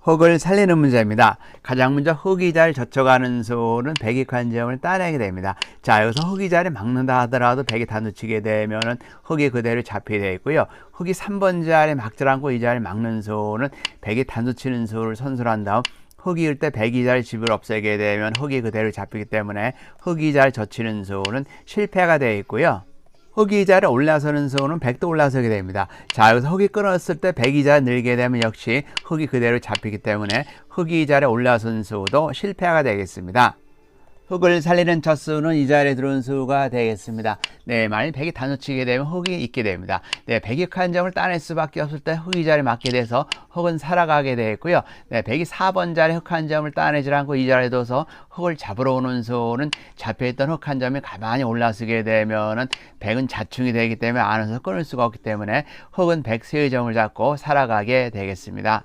흙을 살리는 문제입니다. 가장 먼저 흙이 잘 젖혀가는 소는 백익한 점을 따내게 됩니다. 자, 여기서 흙이 자리 막는다 하더라도 백이 다 놓치게 되면은 흙이 그대로 잡히게 되어 있고요. 흙이 3번 자리 막질 않고 이 자리 막는 소는 백이 다 놓치는 소를 선수한 다음 흙이 일 때 백이 잘 집을 없애게 되면 흙이 그대로 잡히기 때문에 흙이 잘 젖히는 소는 실패가 되어 있고요. 흑이자를 올라서는 소는 백도 올라서게 됩니다. 자, 여기서 흑이 끊었을 때 백이자 늘게 되면 역시 흑이 그대로 잡히기 때문에 흑이자를 올라선 수도 실패가 되겠습니다. 흑을 살리는 첫 수는 이 자리에 들어온 수가 되겠습니다. 네, 만약 백이 다 놓치게 되면 흑이 있게 됩니다. 네, 백이 한 점을 따낼 수밖에 없을 때 흑이 자리 맞게 돼서 흑은 살아가게 되겠고요. 네, 백이 4번 자리 흑한 점을 따내지 않고 이 자리에 둬서 흑을 잡으러 오는 수는 잡혀있던 흑한 점이 가만히 올라서게 되면은 백은 자충이 되기 때문에 안에서 끊을 수가 없기 때문에 흑은 백세의 점을 잡고 살아가게 되겠습니다.